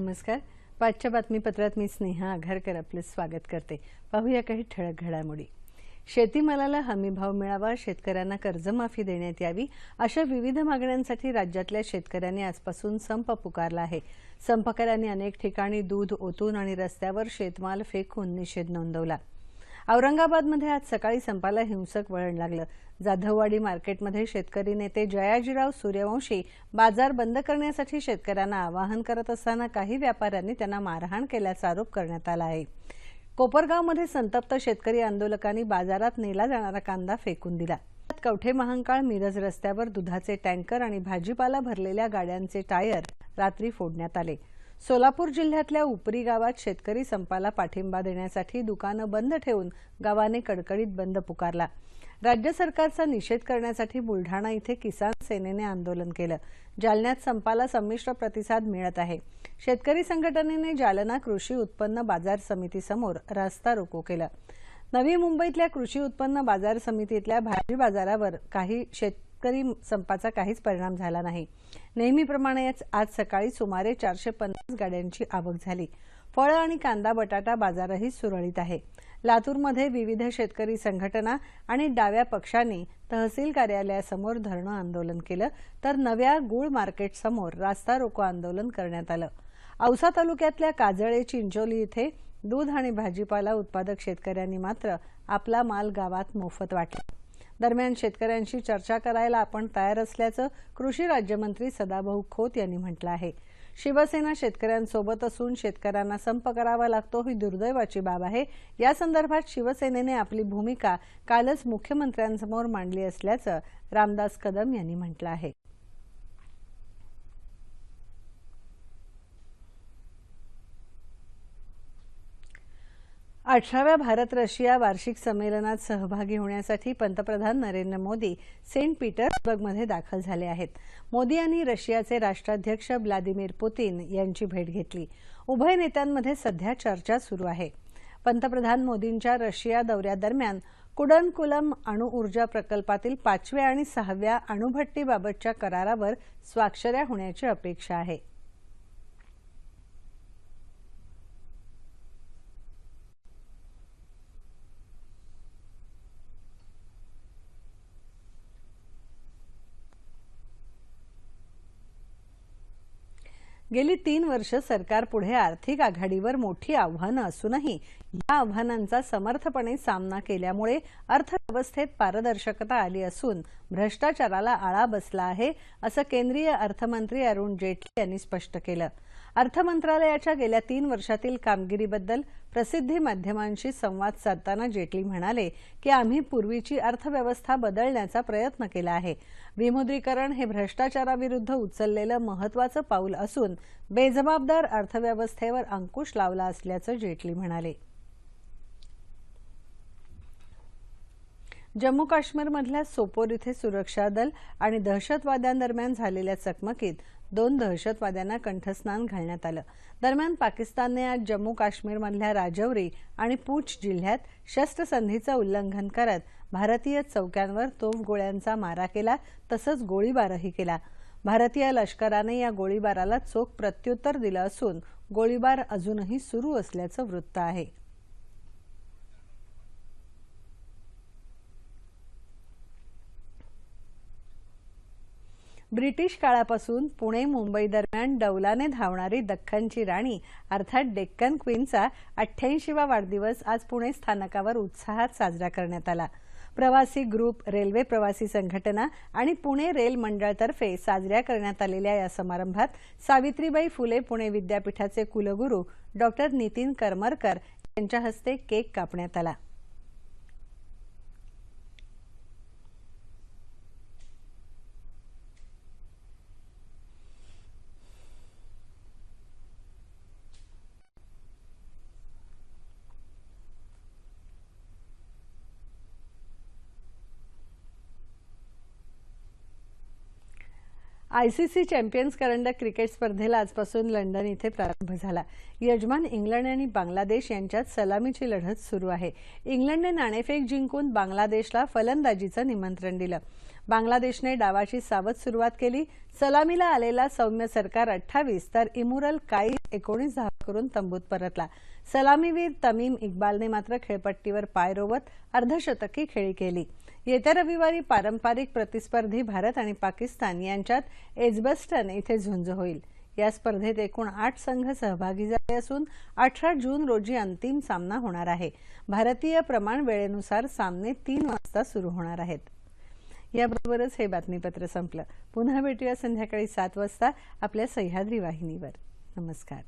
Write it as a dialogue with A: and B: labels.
A: नमस्कार. पाचच्या बातमीपत्रात मी स्नेहा आघारकर आपलं स्वागत करते. पाहूया काही ठळक घडामोडी. शेतीमालाला हमीभाव मिळावा शेतकऱ्यांना कर्जमाफी देण्यात यावी अशा विविध मागण्यांसाठी राज्यातल्या शेतकऱ्यांनी आजपासून संप पुकारला आहे. संपकऱ्यांनी अनेक ठिकाणी दूध ओतून आणि रस्त्यावर शेतमाल फेकून निषेध नोंदवला. औरंगाबादमध्ये आज सकाळी संपाला हिंसक वळण लागलं. जाधववाडी मार्केटमध्ये शेतकरी नेते जयाजीराव सूर्यवंशी बाजार बंद करण्यासाठी शेतकऱ्यांना आवाहन करत असताना काही व्यापाऱ्यांनी त्यांना मारहाण केल्याचा आरोप करण्यात आला आहे. कोपरगावमध्ये संतप्त शेतकरी आंदोलकांनी बाजारात नेला जाणारा कांदा फेकून दिला. कवठे महांकाळ मिरज रस्त्यावर दुधाचे टँकर आणि भाजीपाला भरलेल्या गाड्यांचे टायर रात्री फोडण्यात आले. सोलापूर जिल्ह्यातल्या उपरी गावात शेतकरी संपाला पाठिंबा देण्यासाठी दुकानं बंद ठेवून गावाने कडकडीत बंद पुकारला. राज्य सरकारचा निषेध करण्यासाठी बुलढाणा इथे किसान सेनेने आंदोलन केलं. जालन्यात संपाला संमिश्र प्रतिसाद मिळत आहे. शेतकरी संघटनेने जालना कृषी उत्पन्न बाजार समितीसमोर रास्ता रोको केला. नवी मुंबईतल्या कृषी उत्पन्न बाजार समितीतल्या भाजी बाजारावर काही शेतकरी संपाचा काहीच परिणाम झाला नाही. नेहमीप्रमाणेच आज सकाळी सुमारे चारशे पन्नास गाड्यांची आवक झाली. फळं आणि कांदा बटाटा बाजारही सुरळीत आहे. लातूरमध्ये विविध शेतकरी संघटना आणि डाव्या पक्षांनी तहसील कार्यालयासमोर धरणं आंदोलन केलं तर नव्या गुळ मार्केटसमोर रास्ता रोको आंदोलन करण्यात आलं. औसा तालुक्यातल्या काजळे चिंचोली इथे दूध आणि भाजीपाला उत्पादक शेतकऱ्यांनी मात्र आपला माल गावात मोफत वाटला. दरम्यान शेतकऱ्यांशी चर्चा करायला आपण तयार असल्याचं कृषी राज्यमंत्री सदाभाऊ खोत यांनी म्हटलं आहे. शिवसेना शेतकऱ्यांसोबत असून शेतकऱ्यांना संप करावा लागतो ही दुर्दैवाची बाब आहे. या संदर्भात शिवसेनेने आपली भूमिका कालच मुख्यमंत्र्यांसमोर मांडली असल्याचं रामदास कदम यांनी म्हटलं आहे. अठराव्या भारत रशिया वार्षिक संमेलनात सहभागी होण्यासाठी पंतप्रधान नरेंद्र मोदी सेंट पीटर्सबर्गमध्ये दाखल झाले आहेत. मोदी यांनी रशियाचे राष्ट्राध्यक्ष व्लादिमीर पुतीन यांची भेट घेतली. उभय नेत्यांमध्ये सध्या चर्चा सुरू आहे. पंतप्रधान मोदींच्या रशिया दौऱ्यादरम्यान कुडनकुलम अणुऊर्जा प्रकल्पातील पाचव्या आणि सहाव्या अणुभट्टीबाबतच्या करारावर स्वाक्षऱ्या होण्याची अपेक्षा आहे. गेली तीन वर्ष सरकारपुढे आर्थिक आघाडीवर मोठी आव्हानं असूनही या आव्हानांचा समर्थपणे सामना केल्यामुळे अर्थव्यवस्थेत पारदर्शकता आली असून भ्रष्टाचाराला आळा बसला आहे असं केंद्रीय अर्थमंत्री अरुण जेटली यांनी स्पष्ट केलं. अर्थ मंत्रालयाच्या गेल्या तीन वर्षातील कामगिरीबद्दल प्रसिद्धी माध्यमांशी संवाद साधताना जेटली म्हणाले की आम्ही पूर्वीची अर्थव्यवस्था बदलण्याचा प्रयत्न केला आहे. विमुद्रीकरण हे भ्रष्टाचाराविरुद्ध उचललेलं महत्वाचं पाऊल असून बेजबाबदार अर्थव्यवस्थेवर अंकुश लावला असल्याचं जेटली म्हणाले. जम्मू काश्मीरमधल्या सोपोर इथे सुरक्षा दल आणि दहशतवाद्यांदरम्यान झालेल्या चकमकीत दोन दहशतवाद्यांना कंठस्नान घालण्यात आलं. दरम्यान पाकिस्तानने आज जम्मू काश्मीरमधल्या राजौरी आणि पूछ जिल्ह्यात शस्त्रसंधीचं उल्लंघन करत भारतीय चौक्यांवर तोफगोळ्यांचा मारा केला तसंच गोळीबारही केला. भारतीय लष्कराने या गोळीबाराला चोख प्रत्युत्तर दिलं असून गोळीबार अजूनही सुरू असल्याचं वृत्त आहे. ब्रिटिश काळापासून पुणे मुंबई दरम्यान डौलाने धावणारी दख्खनची राणी अर्थात डेक्कन क्वीनचा अठ्ठ्याऐंशीवा वाढदिवस आज पुणे स्थानकावर उत्साहात साजरा करण्यात आला. प्रवासी ग्रुप रेल्वे प्रवासी संघटना आणि पुणे रेल मंडळातर्फे साजऱ्या करण्यात आलेल्या या समारंभात सावित्रीबाई फुले पुणे विद्यापीठाचे कुलगुरू डॉक्टर नितीन करमरकर यांच्या हस्ते केक कापण्यात आला. आयसीसी चॅम्पियन्स करंडक क्रिकेट स्पर्धेला आजपासून लंडन इथे प्रारंभ झाला. यजमान इंग्लंड आणि बांगलादेश यांच्यात सलामीची लढत सुरू आहे. इंग्लंडने नाणेफेक जिंकून बांगलादेशला फलंदाजीचं निमंत्रण दिलं. बांगलादेशने डावाची सावध सुरुवात केली. सलामीला आलेला सौम्य सरकार अठ्ठावीस तर इमुरल काई एकोणीस धावा करून तंबूत परतला. सलामीवीर तमीम इक्बालने मात्र खेळपट्टीवर पाय रोवत अर्धशतकी खेळी केली. येत्या रविवारी पारंपरिक प्रतिस्पर्धी भारत आणि पाकिस्तान यांच्यात एजबस्टन इथे झुंज होईल. या स्पर्धेत एकूण आठ संघ सहभागी झाले असून अठरा जून रोजी अंतिम सामना होणार आहे. भारतीय प्रमाण वेळेनुसार सामने तीन वाजता सुरू होणार आहेत. याबरोबरच हे बातमीपत्र संपलं. पुन्हा भेटूया संध्याकाळी सात वाजता आपल्या सह्याद्री वाहिनीवर. नमस्कार.